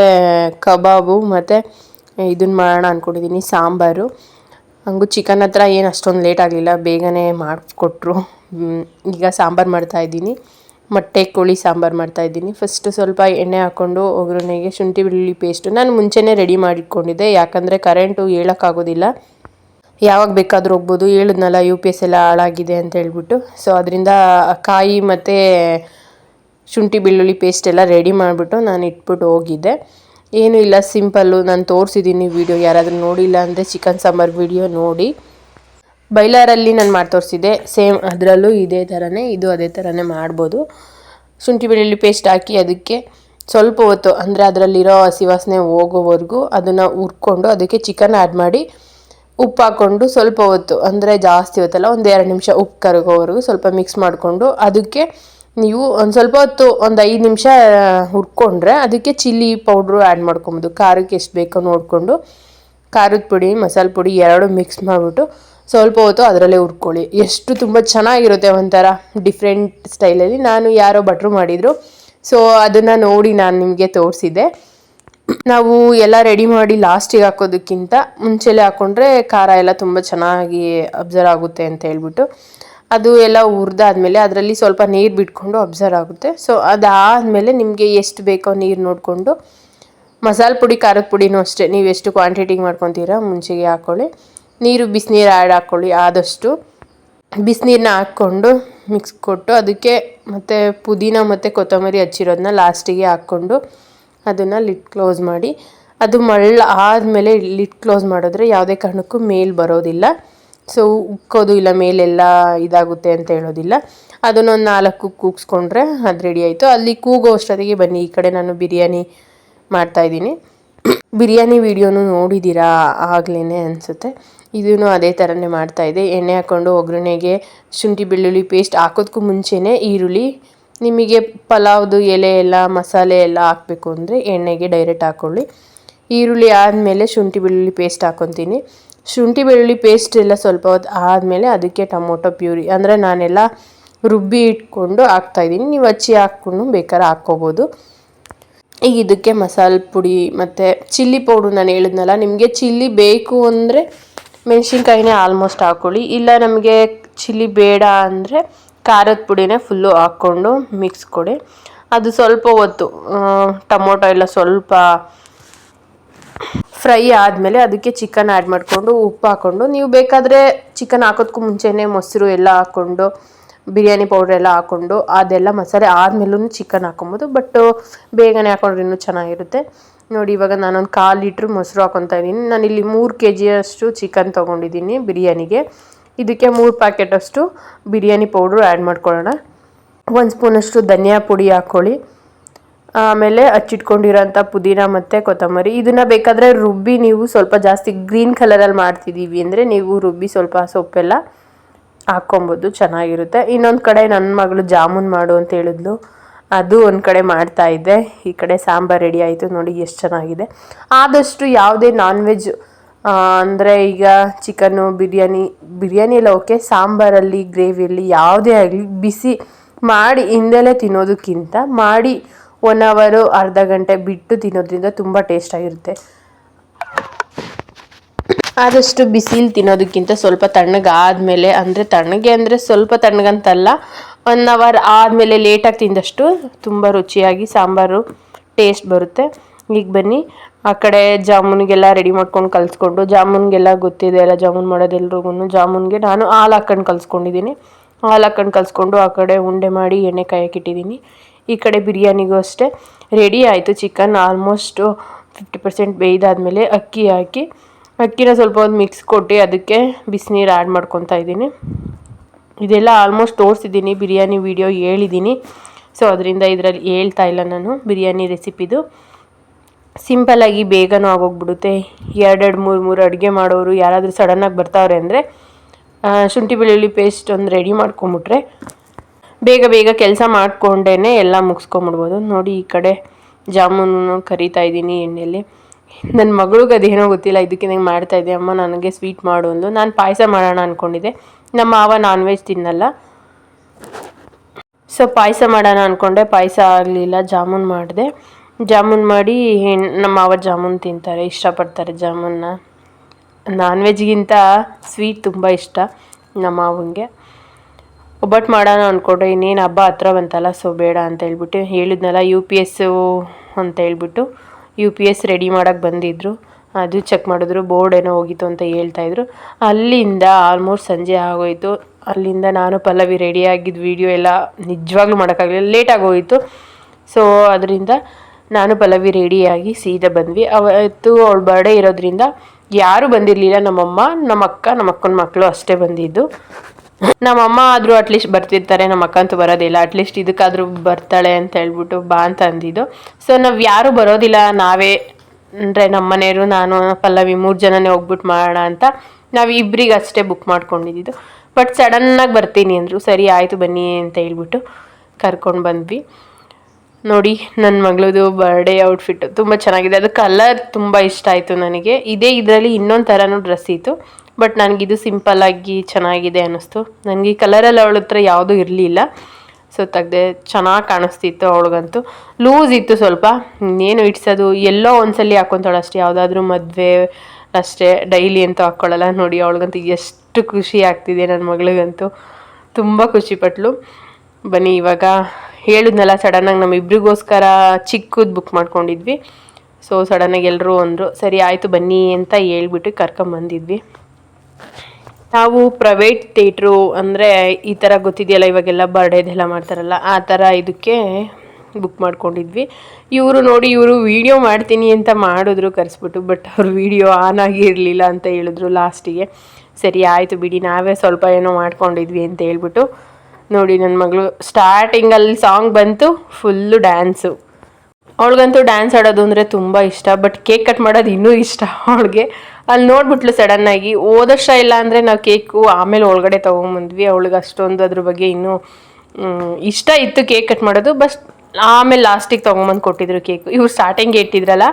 ಕಬಾಬು ಮತ್ತು ಇದನ್ನ ಮಾಡೋಣ ಅಂದ್ಕೊಂಡಿದ್ದೀನಿ ಸಾಂಬಾರು. ಹಂಗೂ ಚಿಕನ್ ಹತ್ರ ಏನು ಅಷ್ಟೊಂದು ಲೇಟ್ ಆಗಲಿಲ್ಲ, ಬೇಗನೆ ಮಾಡಿಕೊಟ್ರು. ಈಗ ಸಾಂಬಾರು ಮಾಡ್ತಾ ಇದ್ದೀನಿ. ಮೊಟ್ಟೆ, ಕೋಳಿ, ಸಾಂಬಾರು ಮಾಡ್ತಾಯಿದ್ದೀನಿ ಫಸ್ಟ್ ಸ್ವಲ್ಪ ಎಣ್ಣೆ ಹಾಕ್ಕೊಂಡು ಒಗ್ಗರಣೆಗೆ ಶುಂಠಿ, ಬೆಳ್ಳುಳ್ಳಿ ಪೇಸ್ಟು ನಾನು ಮುಂಚೆನೇ ರೆಡಿ ಮಾಡಿಟ್ಕೊಂಡಿದ್ದೆ. ಯಾಕಂದರೆ ಕರೆಂಟು ಹೇಳೋಕ್ಕಾಗೋದಿಲ್ಲ. ಯಾವಾಗ ಬೇಕಾದರೂ ಹೋಗ್ಬೋದು. ಹೇಳಿದ್ನಲ್ಲ ಯು ಪಿ ಎಸ್ ಎಲ್ಲ ಹಾಳಾಗಿದೆ ಅಂತ ಹೇಳ್ಬಿಟ್ಟು. ಸೊ ಅದರಿಂದ ಕಾಯಿ ಮತ್ತು ಶುಂಠಿ, ಬೆಳ್ಳುಳ್ಳಿ ಪೇಸ್ಟ್ ಎಲ್ಲ ರೆಡಿ ಮಾಡಿಬಿಟ್ಟು ನಾನು ಇಟ್ಬಿಟ್ಟು ಹೋಗಿದ್ದೆ. ಏನೂ ಇಲ್ಲ ಸಿಂಪಲ್ಲು ನಾನು ತೋರಿಸಿದ್ದೀನಿ ವೀಡಿಯೋ ಯಾರಾದರೂ ನೋಡಿಲ್ಲ ಅಂದರೆ ಚಿಕನ್ ಸಾಂಬಾರು ವೀಡಿಯೋ ನೋಡಿ. ಬೈಲಾರಲ್ಲಿ ನಾನು ಮಾಡಿ ತೋರಿಸಿದ್ದೆ. ಸೇಮ್ ಅದರಲ್ಲೂ ಇದೇ ಥರನೇ ಇದು ಅದೇ ಥರನೇ ಮಾಡ್ಬೋದು. ಶುಂಠಿ ಬೆಳ್ಳುಳ್ಳಿ ಪೇಸ್ಟ್ ಹಾಕಿ ಅದಕ್ಕೆ ಸ್ವಲ್ಪ ಹೊತ್ತು, ಅಂದರೆ ಅದರಲ್ಲಿರೋ ಹಸಿ ವಾಸನೆ ಹೋಗೋವರೆಗೂ ಅದನ್ನು ಹುರ್ಕೊಂಡು ಅದಕ್ಕೆ ಚಿಕನ್ ಆ್ಯಡ್ ಮಾಡಿ ಉಪ್ಪು ಹಾಕ್ಕೊಂಡು ಸ್ವಲ್ಪ ಹೊತ್ತು, ಅಂದರೆ ಜಾಸ್ತಿ ಹೊತ್ತಲ್ಲ, ಒಂದು ಎರಡು ನಿಮಿಷ ಉಪ್ಪು ಕರಗೋವರೆಗೂ ಸ್ವಲ್ಪ ಮಿಕ್ಸ್ ಮಾಡಿಕೊಂಡು ಅದಕ್ಕೆ ನೀವು ಒಂದು ಸ್ವಲ್ಪ ಹೊತ್ತು, ಒಂದು ಐದು ನಿಮಿಷ ಹುರ್ಕೊಂಡ್ರೆ ಅದಕ್ಕೆ ಚಿಲ್ಲಿ ಪೌಡ್ರು ಆ್ಯಡ್ ಮಾಡ್ಕೊಬೋದು. ಖಾರಕ್ಕೆ ಎಷ್ಟು ಬೇಕೋ ನೋಡಿಕೊಂಡು, ಖಾರದ ಪುಡಿ, ಮಸಾಲೆ ಪುಡಿ ಎರಡು ಮಿಕ್ಸ್ ಮಾಡಿಬಿಟ್ಟು ಸ್ವಲ್ಪ ಹೊತ್ತು ಅದರಲ್ಲೇ ಹುರ್ಕೊಳ್ಳಿ ಎಷ್ಟು ತುಂಬ ಚೆನ್ನಾಗಿರುತ್ತೆ ಒಂಥರ ಡಿಫ್ರೆಂಟ್ ಸ್ಟೈಲಲ್ಲಿ ನಾನು ಯಾರೋ ಭಟ್ರು ಮಾಡಿದರು. ಸೊ ಅದನ್ನು ನೋಡಿ ನಾನು ನಿಮಗೆ ತೋರಿಸಿದ್ದೆ. ನಾವು ಎಲ್ಲ ರೆಡಿ ಮಾಡಿ ಲಾಸ್ಟಿಗೆ ಹಾಕೋದಕ್ಕಿಂತ ಮುಂಚೆಲೆ ಹಾಕ್ಕೊಂಡ್ರೆ ಖಾರ ಎಲ್ಲ ತುಂಬ ಚೆನ್ನಾಗಿ ಅಬ್ಸರ್ವ್ ಆಗುತ್ತೆ ಅಂತ ಹೇಳ್ಬಿಟ್ಟು. ಅದು ಎಲ್ಲ ಹುರಿದಾದ್ಮೇಲೆ ಅದರಲ್ಲಿ ಸ್ವಲ್ಪ ನೀರು ಬಿಟ್ಕೊಂಡು ಅಬ್ಸರ್ವ್ ಆಗುತ್ತೆ. ಸೊ ಅದಾದಮೇಲೆ ನಿಮಗೆ ಎಷ್ಟು ಬೇಕೋ ನೀರು ನೋಡಿಕೊಂಡು ಮಸಾಲೆ ಪುಡಿ, ಖಾರದ ಪುಡಿನೂ ಅಷ್ಟೇ. ನೀವು ಎಷ್ಟು ಕ್ವಾಂಟಿಟಿಗೆ ಮಾಡ್ಕೊತೀರಾ ಮುಂಚೆಗೆ ಹಾಕ್ಕೊಳ್ಳಿ ನೀರು ಬಿಸಿನೀರು ಆ್ಯಡ್ ಹಾಕ್ಕೊಳ್ಳಿ ಆದಷ್ಟು. ಬಿಸಿನೀರನ್ನ ಹಾಕ್ಕೊಂಡು ಮಿಕ್ಸ್ ಕೊಟ್ಟು ಅದಕ್ಕೆ ಮತ್ತು ಪುದೀನ ಮತ್ತು ಕೊತ್ತಂಬರಿ ಹಚ್ಚಿರೋದನ್ನ ಲಾಸ್ಟಿಗೆ ಹಾಕ್ಕೊಂಡು ಅದನ್ನು ಲಿಟ್ ಕ್ಲೋಸ್ ಮಾಡಿ. ಅದು ಮಳ್ಳ ಆದಮೇಲೆ ಲಿಟ್ ಕ್ಲೋಸ್ ಮಾಡಿದ್ರೆ ಯಾವುದೇ ಕಾರಣಕ್ಕೂ ಮೇಲ್ ಬರೋದಿಲ್ಲ. ಸೊ ಉಕ್ಕೋದು ಇಲ್ಲ, ಮೇಲೆಲ್ಲ ಇದಾಗುತ್ತೆ ಅಂತ ಹೇಳೋದಿಲ್ಲ. ಅದನ್ನೊಂದು ನಾಲ್ಕು ಕೂಗಿಸ್ಕೊಂಡ್ರೆ ಅದು ರೆಡಿ ಆಯಿತು. ಅಲ್ಲಿ ಕೂಗೋ ಅಷ್ಟೊತ್ತಿಗೆ ಬನ್ನಿ. ಈ ಕಡೆ ನಾನು ಬಿರಿಯಾನಿ ಮಾಡ್ತಾಯಿದ್ದೀನಿ ಬಿರಿಯಾನಿ ವಿಡಿಯೋನು ನೋಡಿದ್ದೀರಾ ಆಗಲೇ ಅನಿಸುತ್ತೆ. ಇದೂ ಅದೇ ಥರನೇ ಇದೆ. ಎಣ್ಣೆ ಹಾಕ್ಕೊಂಡು ಒಗ್ಗರಣೆಗೆ ಶುಂಠಿ, ಬೆಳ್ಳುಳ್ಳಿ ಪೇಸ್ಟ್ ಹಾಕೋದಕ್ಕೂ ಮುಂಚೆನೇ ಈರುಳ್ಳಿ, ನಿಮಗೆ ಪಲಾವ್ದು ಎಲೆ ಎಲ್ಲ, ಮಸಾಲೆ ಎಲ್ಲ ಹಾಕಬೇಕು ಅಂದರೆ ಎಣ್ಣೆಗೆ ಡೈರೆಕ್ಟ್ ಹಾಕ್ಕೊಳ್ಳಿ ಈರುಳ್ಳಿ ಆದಮೇಲೆ ಶುಂಠಿ, ಬೆಳ್ಳುಳ್ಳಿ ಪೇಸ್ಟ್ ಹಾಕ್ಕೊತೀನಿ ಶುಂಠಿ, ಬೆಳ್ಳುಳ್ಳಿ ಪೇಸ್ಟ್ ಎಲ್ಲ ಸ್ವಲ್ಪ ಹೊತ್ತು ಆದಮೇಲೆ ಅದಕ್ಕೆ ಟೊಮೊಟೊ ಪ್ಯೂರಿ ಅಂದರೆ ನಾನೆಲ್ಲ ರುಬ್ಬಿ ಇಟ್ಕೊಂಡು ಹಾಕ್ತಾಯಿದ್ದೀನಿ ನೀವು ಹಚ್ಚಿ ಹಾಕ್ಕೊಂಡು ಬೇಕಾದ್ರೆ ಹಾಕ್ಕೋಬೋದು. ಈಗ ಇದಕ್ಕೆ ಮಸಾಲೆ ಪುಡಿ ಮತ್ತು ಚಿಲ್ಲಿ ಪೌಡ್ರು ನಾನು ಹೇಳಿದ್ನಲ್ಲ, ನಿಮಗೆ ಚಿಲ್ಲಿ ಬೇಕು ಅಂದರೆ ಮೆಣಸಿನ್ಕಾಯಿನೇ ಆಲ್ಮೋಸ್ಟ್ ಹಾಕ್ಕೊಳ್ಳಿ ಇಲ್ಲ ನಮಗೆ ಚಿಲ್ಲಿ ಬೇಡ ಅಂದರೆ ಖಾರದ ಪುಡಿನೇ ಫುಲ್ಲು ಹಾಕ್ಕೊಂಡು ಮಿಕ್ಸ್ ಕೊಡಿ. ಅದು ಸ್ವಲ್ಪ ಹೊತ್ತು ಟೊಮೊಟೊ ಎಲ್ಲ ಸ್ವಲ್ಪ ಫ್ರೈ ಆದಮೇಲೆ ಅದಕ್ಕೆ ಚಿಕನ್ ಆ್ಯಡ್ ಮಾಡಿಕೊಂಡು ಉಪ್ಪು ಹಾಕ್ಕೊಂಡು, ನೀವು ಬೇಕಾದರೆ ಚಿಕನ್ ಹಾಕೋದಕ್ಕೂ ಮುಂಚೆನೇ ಮೊಸರು ಎಲ್ಲ ಹಾಕ್ಕೊಂಡು, ಬಿರಿಯಾನಿ ಪೌಡ್ರ್ ಎಲ್ಲ ಹಾಕ್ಕೊಂಡು ಅದೆಲ್ಲ ಮಸಾಲೆ ಆದಮೇಲೂ ಚಿಕನ್ ಹಾಕೊಬೋದು ಬಟ್ ಬೇಗನೆ ಹಾಕೊಂಡ್ರೆ ಇನ್ನೂ ಚೆನ್ನಾಗಿರುತ್ತೆ. ನೋಡಿ, ಇವಾಗ ನಾನೊಂದು ಕಾಲು ಲೀಟ್ರ್ ಮೊಸರು ಹಾಕೊತಾ ಇದ್ದೀನಿ. ನಾನಿಲ್ಲಿ ಮೂರು ಕೆ ಜಿಯಷ್ಟು ಚಿಕನ್ ತೊಗೊಂಡಿದ್ದೀನಿ ಬಿರಿಯಾನಿಗೆ. ಇದಕ್ಕೆ ಮೂರು ಪ್ಯಾಕೆಟಷ್ಟು ಬಿರಿಯಾನಿ ಪೌಡ್ರು ಆ್ಯಡ್ ಮಾಡ್ಕೊಳ್ಳೋಣ. ಒಂದು ಸ್ಪೂನಷ್ಟು ಧನಿಯಾ ಪುಡಿ ಹಾಕ್ಕೊಳ್ಳಿ. ಆಮೇಲೆ ಹಚ್ಚಿಟ್ಕೊಂಡಿರೋಂಥ ಪುದೀನ ಮತ್ತು ಕೊತ್ತಂಬರಿ. ಇದನ್ನು ಬೇಕಾದರೆ ರುಬ್ಬಿ ನೀವು ಸ್ವಲ್ಪ ಜಾಸ್ತಿ ಗ್ರೀನ್ ಕಲರಲ್ಲಿ ಮಾಡ್ತಿದ್ದೀವಿ ಅಂದರೆ ನೀವು ರುಬ್ಬಿ ಸ್ವಲ್ಪ ಸೊಪ್ಪೆಲ್ಲ ಹಾಕ್ಕೊಬೋದು, ಚೆನ್ನಾಗಿರುತ್ತೆ. ಇನ್ನೊಂದು ಕಡೆ ನನ್ನ ಮಗಳು ಜಾಮೂನ್ ಮಾಡು ಅಂತ ಹೇಳಿದ್ಲು. ಅದು ಒಂದು ಕಡೆ ಮಾಡ್ತಾ ಇದ್ದೆ. ಈ ಕಡೆ ಸಾಂಬಾರು ರೆಡಿ ಆಯಿತು. ನೋಡಿ ಎಷ್ಟು ಚೆನ್ನಾಗಿದೆ. ಆದಷ್ಟು ಯಾವುದೇ ನಾನ್ ವೆಜ್ ಅಂದರೆ ಈಗ ಚಿಕನ್ನು ಬಿರಿಯಾನಿ ಬಿರಿಯಾನಿ ಎಲ್ಲ ಓಕೆ ಸಾಂಬಾರಲ್ಲಿ ಗ್ರೇವಿಯಲ್ಲಿ ಯಾವುದೇ ಆಗಲಿ ಬಿಸಿ ಮಾಡಿ ಹಿಂದೆಲೇ ತಿನ್ನೋದಕ್ಕಿಂತ ಮಾಡಿ ಒನ್ ಅವರು ಅರ್ಧ ಗಂಟೆ ಬಿಟ್ಟು ತಿನ್ನೋದ್ರಿಂದ ತುಂಬ ಟೇಸ್ಟಾಗಿರುತ್ತೆ ಆದಷ್ಟು ಬಿಸಿಲು ತಿನ್ನೋದಕ್ಕಿಂತ ಸ್ವಲ್ಪ ತಣ್ಣಗಾದ ಮೇಲೆ ಅಂದರೆ ತಣ್ಣಗೆ ಅಂದರೆ ಸ್ವಲ್ಪ ತಣ್ಣಗಂತಲ್ಲ ಒನ್ ಅವರ್ ಆದಮೇಲೆ ಲೇಟಾಗಿ ತಿಂದಷ್ಟು ತುಂಬ ರುಚಿಯಾಗಿ ಸಾಂಬಾರು ಟೇಸ್ಟ್ ಬರುತ್ತೆ. ಈಗ ಬನ್ನಿ, ಆ ಕಡೆ ಜಾಮೂನಿಗೆಲ್ಲ ರೆಡಿ ಮಾಡ್ಕೊಂಡು ಕಲಿಸ್ಕೊಂಡು, ಜಾಮೂನ್ಗೆಲ್ಲ ಗೊತ್ತಿದೆ ಅಲ್ಲ ಜಾಮೂನ್ ಮಾಡೋದು ಎಲ್ರಿಗೂ ಜಾಮೂನ್ಗೆ ನಾನು ಹಾಲು ಹಾಕ್ಕೊಂಡು ಕಲಿಸ್ಕೊಂಡಿದ್ದೀನಿ. ಹಾಲು ಹಾಕ್ಕೊಂಡು ಕಲಿಸ್ಕೊಂಡು ಆ ಕಡೆ ಉಂಡೆ ಮಾಡಿ ಎಣ್ಣೆ ಕಾಯಕ್ಕಿಟ್ಟಿದ್ದೀನಿ ಈ ಕಡೆ ಬಿರಿಯಾನಿಗೂ ಅಷ್ಟೇ. ರೆಡಿ ಆಯಿತು ಚಿಕನ್ ಆಲ್ಮೋಸ್ಟು ಫಿಫ್ಟಿ ಪರ್ಸೆಂಟ್ ಬೇಯ್ದಾದಮೇಲೆ ಅಕ್ಕಿ ಹಾಕಿ, ಅಕ್ಕಿನ ಸ್ವಲ್ಪ ಒಂದು ಮಿಕ್ಸ್ ಕೊಟ್ಟು ಅದಕ್ಕೆ ಬಿಸಿನೀರು ಆ್ಯಡ್ ಮಾಡ್ಕೊತಾ ಇದ್ದೀನಿ. ಇದೆಲ್ಲ ಆಲ್ಮೋಸ್ಟ್ ತೋರಿಸಿದ್ದೀನಿ, ಬಿರಿಯಾನಿ ವಿಡಿಯೋ ಹೇಳಿದ್ದೀನಿ. ಸೊ ಅದರಿಂದ ಇದರಲ್ಲಿ ಹೇಳ್ತಾ ಇಲ್ಲ ನಾನು ಬಿರಿಯಾನಿ ರೆಸಿಪಿದು ಸಿಂಪಲ್ಲಾಗಿ ಬೇಗನೂ ಆಗೋಗ್ಬಿಡುತ್ತೆ. ಎರಡೆರಡು, ಮೂರು ಮೂರು ಅಡುಗೆ ಮಾಡೋರು ಯಾರಾದರೂ ಸಡನ್ನಾಗಿ ಬರ್ತಾವ್ರೆ ಅಂದರೆ ಶುಂಠಿ ಬೆಳ್ಳುಳ್ಳಿ ಪೇಸ್ಟ್ ಒಂದು ರೆಡಿ ಮಾಡ್ಕೊಂಬಿಟ್ರೆ, ಬೇಗ ಬೇಗ ಕೆಲಸ ಮಾಡಿಕೊಂಡೇ ಎಲ್ಲ ಮುಗಿಸ್ಕೊಂಬಿಡ್ಬೋದು. ನೋಡಿ ಈ ಕಡೆ ಜಾಮೂನು ಕರಿತಾ ಇದ್ದೀನಿ ಎಣ್ಣೆಯಲ್ಲಿ ನನ್ನ ಮಗಳಿಗೆ ಅದೇನೋ ಗೊತ್ತಿಲ್ಲ, ಇದಕ್ಕೆ ನಂಗೆ ಮಾಡ್ತಾಯಿದ್ದೆ ಅಮ್ಮ ನನಗೆ ಸ್ವೀಟ್ ಮಾಡು ಅಂದು ನಾನು ಪಾಯಸ ಮಾಡೋಣ ಅಂದ್ಕೊಂಡಿದ್ದೆ ನಮ್ಮ ಮಾವ ನಾನ್ ವೆಜ್ ತಿನ್ನಲ್ಲ. ಸೊ ಪಾಯಸ ಮಾಡೋಣ ಅಂದ್ಕೊಂಡೆ ಪಾಯಸ ಆಗಲಿಲ್ಲ, ಜಾಮೂನ್ ಮಾಡಿದೆ. ಜಾಮೂನ್ ಮಾಡಿ ನಮ್ಮ ಮಾವ ಜಾಮೂನ್ ತಿಂತಾರೆ, ಇಷ್ಟಪಡ್ತಾರೆ ಜಾಮೂನ್ನ. ನಾನ್ ವೆಜ್ಗಿಂತ ಸ್ವೀಟ್ ತುಂಬ ಇಷ್ಟ ನಮ್ಮ ಮಾವನಿಗೆ ಒಬ್ಬಟ್ಟು ಮಾಡೋಣ ಅಂದ್ಕೊಂಡೆ ಇನ್ನೇನು ಹಬ್ಬ ಹತ್ರ ಬಂತಲ್ಲ ಸೊ ಬೇಡ ಅಂತ ಹೇಳ್ಬಿಟ್ಟು ಹೇಳಿದ್ನಲ್ಲ ಯು ಪಿ ಎಸ್ಸು ಅಂತ ಹೇಳ್ಬಿಟ್ಟು ಯು ಪಿ ಎಸ್ ರೆಡಿ ಮಾಡೋಕ್ಕೆ ಬಂದಿದ್ದರು ಅದು ಚೆಕ್ ಮಾಡಿದ್ರು ಬೋರ್ಡ್ ಏನೋ ಹೋಗಿತ್ತು ಅಂತ ಹೇಳ್ತಾ ಇದ್ರು. ಅಲ್ಲಿಂದ ಆಲ್ಮೋಸ್ಟ್ ಸಂಜೆ ಆಗೋಯ್ತು. ಅಲ್ಲಿಂದ ನಾನು ಪಲ್ಲವಿ ರೆಡಿ ಆಗಿದ್ದ ವೀಡಿಯೋ ಎಲ್ಲ ನಿಜವಾಗ್ಲೂ ಮಾಡೋಕ್ಕಾಗಲಿಲ್ಲ ಲೇಟಾಗಿ ಹೋಯಿತು. ಸೊ ಅದರಿಂದ ನಾನು ಪಲ್ಲವಿ ರೆಡಿಯಾಗಿ ಸೀದಾ ಬಂದ್ವಿ. ಅವತ್ತು ಅವಳ ಬರ್ಡೇ ಇರೋದ್ರಿಂದ ಯಾರೂ ಬಂದಿರಲಿಲ್ಲ. ನಮ್ಮಮ್ಮ ನಮ್ಮ ಅಕ್ಕ ನಮ್ಮ ಅಕ್ಕನ ಮಕ್ಕಳು ಅಷ್ಟೇ ಬಂದಿದ್ದು. ನಮ್ಮಮ್ಮ ಆದರೂ ಅಟ್ಲೀಸ್ಟ್ ಬರ್ತಿರ್ತಾರೆ ನಮ್ಮ ಅಕ್ಕ ಅಂತೂ ಬರೋದಿಲ್ಲ. ಅಟ್ಲೀಸ್ಟ್ ಇದಕ್ಕಾದರೂ ಬರ್ತಾಳೆ ಅಂತ ಹೇಳ್ಬಿಟ್ಟು ಬಾ ಅಂತ ಅಂದಿದ್ದು. ಸೊ ನಾವು ಯಾರೂ ಬರೋದಿಲ್ಲ. ನಾವೇ ಅಂದರೆ ನಮ್ಮ ಮನೆಯವರು, ನಾನು, ಪಲ್ಲವಿ ಮೂರು ಜನನೇ ಹೋಗ್ಬಿಟ್ಟು ಮಾಡೋಣ ಅಂತ ನಾವು ಇಬ್ಬರಿಗೆ ಅಷ್ಟೇ ಬುಕ್ ಮಾಡ್ಕೊಂಡಿದ್ದು ಬಟ್ ಸಡನ್ನಾಗಿ ಬರ್ತೀನಿ ಅಂದರು, ಸರಿ, ಆಯಿತು ಬನ್ನಿ ಅಂತ ಹೇಳ್ಬಿಟ್ಟು ಕರ್ಕೊಂಡು ಬಂದ್ವಿ. ನೋಡಿ ನನ್ನ ಮಗಳದು ಬರ್ಡೇ ಔಟ್ಫಿಟ್ಟು ತುಂಬ ಚೆನ್ನಾಗಿದೆ. ಅದು ಕಲರ್ ತುಂಬ ಇಷ್ಟ ಆಯಿತು ನನಗೆ. ಇದೇ ಇದರಲ್ಲಿ ಇನ್ನೊಂದು ಥರನೂ ಡ್ರೆಸ್ ಇತ್ತು. ಬಟ್ ನನಗಿದು ಸಿಂಪಲ್ಲಾಗಿ ಚೆನ್ನಾಗಿದೆ ಅನ್ನಿಸ್ತು. ನನಗೆ ಈ ಕಲರಲ್ಲಿ ಅವಳ ಹತ್ರ ಯಾವುದೂ ಇರಲಿಲ್ಲ. ಸೊ ತೆಗ್ದೆ ಚೆನ್ನಾಗಿ ಕಾಣಿಸ್ತಿತ್ತು ಅವಳಿಗಂತೂ. ಲೂಸ್ ಇತ್ತು ಸ್ವಲ್ಪ. ಇನ್ನೇನು ಇಡ್ಸೋದು? ಎಲ್ಲೋ ಒಂದ್ಸಲಿ ಹಾಕೊತಾಳೆ ಅಷ್ಟೇ. ಯಾವುದಾದ್ರೂ ಮದುವೆ ಅಷ್ಟೇ. ಡೈಲಿ ಅಂತೂ ಹಾಕ್ಕೊಳ್ಳಲ್ಲ ನೋಡಿ, ಅವಳಿಗಂತೂ ಎಷ್ಟು ಖುಷಿ ಆಗ್ತಿದೆ ನನ್ನ ಮಗಳಿಗಂತೂ. ತುಂಬ ಖುಷಿಪಟ್ಲು ಬನ್ನಿ, ಇವಾಗ ಹೇಳಿದ್ನಲ್ಲ ಸಡನ್ನಾಗಿ ನಮ್ಮ ಇಬ್ಬರಿಗೋಸ್ಕರ ಚಿಕ್ಕದು ಬುಕ್ ಮಾಡ್ಕೊಂಡಿದ್ವಿ. ಸೊ ಸಡನ್ನಾಗಿ ಎಲ್ಲರೂ ಅಂದರು, ಸರಿ, ಆಯಿತು ಬನ್ನಿ ಅಂತ ಹೇಳ್ಬಿಟ್ಟು ಕರ್ಕೊಂಬಂದಿದ್ವಿ. ನಾವು ಪ್ರೈವೇಟ್ ಥಿಯೇಟ್ರು ಅಂದರೆ ಈ ಥರ ಗೊತ್ತಿದೆಯಲ್ಲ, ಇವಾಗೆಲ್ಲ ಬರ್ಡೇದೆಲ್ಲ ಮಾಡ್ತಾರಲ್ಲ, ಆ ಥರ ಇದಕ್ಕೆ ಬುಕ್ ಮಾಡ್ಕೊಂಡಿದ್ವಿ. ಇವರು ನೋಡಿ, ಇವರು ವೀಡಿಯೋ ಮಾಡ್ತೀನಿ ಅಂತ ಮಾಡಿದ್ರು, ಕರೆಸ್ಬಿಟ್ಟು ಬಟ್ ಅವ್ರ ವೀಡಿಯೋ ಆನ್ ಆಗಿರಲಿಲ್ಲ ಅಂತ ಹೇಳಿದ್ರು ಲಾಸ್ಟಿಗೆ ಸರಿ, ಆಯಿತು ಬಿಡಿ, ನಾವೇ ಸ್ವಲ್ಪ ಏನೋ ಮಾಡ್ಕೊಂಡಿದ್ವಿ ಅಂತ ಹೇಳ್ಬಿಟ್ಟು, ನೋಡಿ ನನ್ನ ಮಗಳು ಸ್ಟಾರ್ಟಿಂಗಲ್ಲಿ ಸಾಂಗ್ ಬಂತು ಫುಲ್ಲು ಡ್ಯಾನ್ಸು ಅವಳಿಗಂತೂ ಡ್ಯಾನ್ಸ್ ಆಡೋದು ಅಂದರೆ ತುಂಬ ಇಷ್ಟ ಬಟ್ ಕೇಕ್ ಕಟ್ ಮಾಡೋದು ಇನ್ನೂ ಇಷ್ಟ ಅವಳಿಗೆ. ಅಲ್ಲಿ ನೋಡ್ಬಿಟ್ಲು ಸಡನ್ ಆಗಿ. ಓದಷ್ಟ ಇಲ್ಲ ಅಂದರೆ ನಾವು ಕೇಕು ಆಮೇಲೆ ಒಳಗಡೆ ತೊಗೊಂಬಂದ್ವಿ. ಅವಳಿಗೆ ಅಷ್ಟೊಂದು ಅದ್ರ ಬಗ್ಗೆ ಇನ್ನೂ ಇಷ್ಟ ಇತ್ತು ಕೇಕ್ ಕಟ್ ಮಾಡೋದು. ಬಸ್ ಆಮೇಲೆ ಲಾಸ್ಟಿಗೆ ತೊಗೊಂಬಂದು ಕೊಟ್ಟಿದ್ರು ಕೇಕು. ಇವ್ರು ಸ್ಟಾರ್ಟಿಂಗ್ ಇಟ್ಟಿದ್ರಲ್ಲ